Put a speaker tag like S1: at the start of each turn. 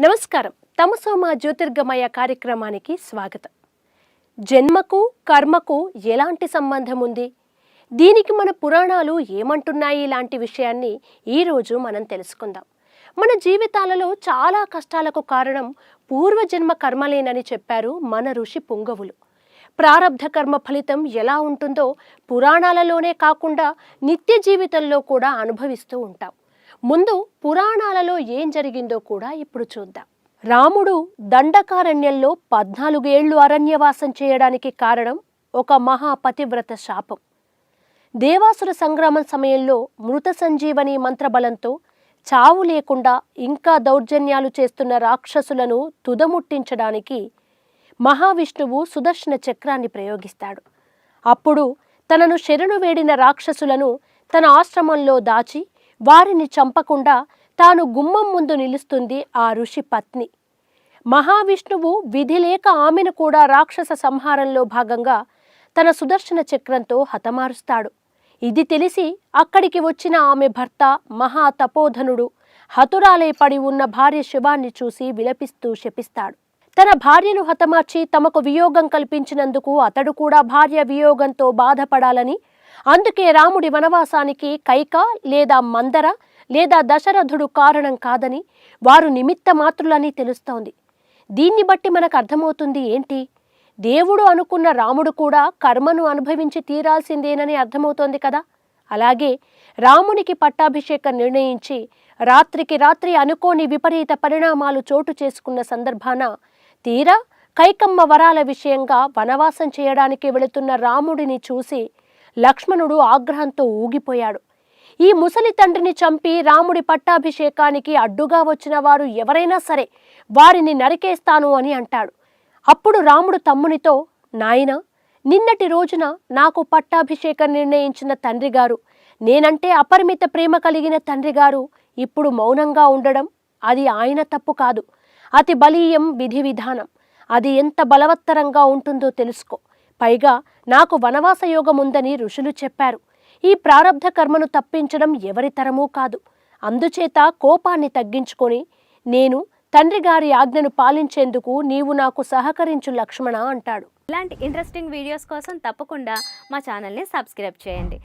S1: నమస్కారం. తమసోమ జ్యోతిర్గమయ కార్యక్రమానికి స్వాగతం. జన్మకు కర్మకు ఎలాంటి సంబంధం ఉంది దీనికి మన పురాణాలు ఏమంటున్నాయి లాంటి విషయాన్ని ఈరోజు మనం తెలుసుకుందాం. మన జీవితాలలో చాలా కష్టాలకు కారణం పూర్వజన్మ కర్మలేనని చెప్పారు మన ఋషి పుంగవులు. ప్రారబ్ధ కర్మ ఫలితం ఎలా ఉంటుందో పురాణాలలోనే కాకుండా నిత్య జీవితంలో కూడా అనుభవిస్తూ ఉంటాం. ముందు పురాణాలలో ఏం జరిగిందో కూడా ఇప్పుడు చూద్దాం. రాముడు దండకారణ్యంలో పద్నాలుగేళ్ళు అరణ్యవాసం చేయడానికి కారణం ఒక మహాపతివ్రత శాపం. దేవాసుర సంగ్రామం సమయంలో మృత సంజీవని మంత్రబలంతో చావు లేకుండా ఇంకా దౌర్జన్యాలు చేస్తున్న రాక్షసులను తుదముట్టించడానికి మహావిష్ణువు సుదర్శన చక్రాన్ని ప్రయోగిస్తాడు. అప్పుడు తనను శరణు వేడిన రాక్షసులను తన ఆశ్రమంలో దాచి వారిని చంపకుండా తాను గుమ్మం ముందు నిలుస్తుంది ఆ ఋషి పత్ని. మహావిష్ణువు విధి లేక ఆమెను కూడా రాక్షస సంహారంలో భాగంగా తన సుదర్శన చక్రంతో హతమారుస్తాడు. ఇది తెలిసి అక్కడికి వచ్చిన ఆమె భర్త మహా తపోధనుడు హతురాలై పడి ఉన్న భార్య శివాన్ని చూసి విలపిస్తూ శపిస్తాడు. తన భార్యను హతమార్చి తమకు వియోగం కల్పించినందుకు అతడు కూడా భార్య వియోగంతో బాధపడాలని అందుకే రాముడి వనవాసానికి కైక లేదా మందర లేదా దశరథుడు కారణం కాదని వారు నిమిత్త మాత్రులని తెలుస్తోంది. దీన్ని బట్టి మనకు అర్థమవుతుంది ఏంటి? దేవుడు అనుకున్న రాముడు కూడా కర్మను అనుభవించి తీరాల్సిందేనని అర్థమవుతోంది కదా? అలాగే రామునికి పట్టాభిషేకం నిర్ణయించి రాత్రికి రాత్రి అనుకోని విపరీత పరిణామాలు చోటు చేసుకున్న సందర్భాన తీరా కైకమ్మ వరాల విషయంగా వనవాసం చేయడానికి వెళుతున్న రాముడిని చూసి లక్ష్మణుడు ఆగ్రహంతో ఊగిపోయాడు. ఈ ముసలి తండ్రిని చంపి రాముడి పట్టాభిషేకానికి అడ్డుగా వచ్చిన వారు ఎవరైనా సరే వారిని నరికేస్తాను అని అంటాడు. అప్పుడు రాముడు తమ్మునితో నాయనా నిన్నటి రోజున నాకు పట్టాభిషేకం నిర్ణయించిన తండ్రి గారు నేనంటే అపరిమిత ప్రేమ కలిగిన తండ్రి గారు ఇప్పుడు మౌనంగా ఉండడం అది ఆయన తప్పు కాదు. అతి బలీయం విధి విధానం అది ఎంత బలవత్తరంగా ఉంటుందో తెలుసుకో. పైగా నాకు వనవాస యోగం ఉందని ఋషులు చెప్పారు. ఈ ప్రారంధ కర్మను తప్పించడం ఎవరి తరమూ కాదు. అందుచేత కోపాన్ని తగ్గించుకొని నేను తండ్రి గారి ఆజ్ఞను పాలించేందుకు నీవు నాకు సహకరించు లక్ష్మణ అంటాడు.
S2: ఇలాంటి ఇంట్రెస్టింగ్ వీడియోస్ కోసం తప్పకుండా మా ఛానల్ని సబ్స్క్రైబ్ చేయండి.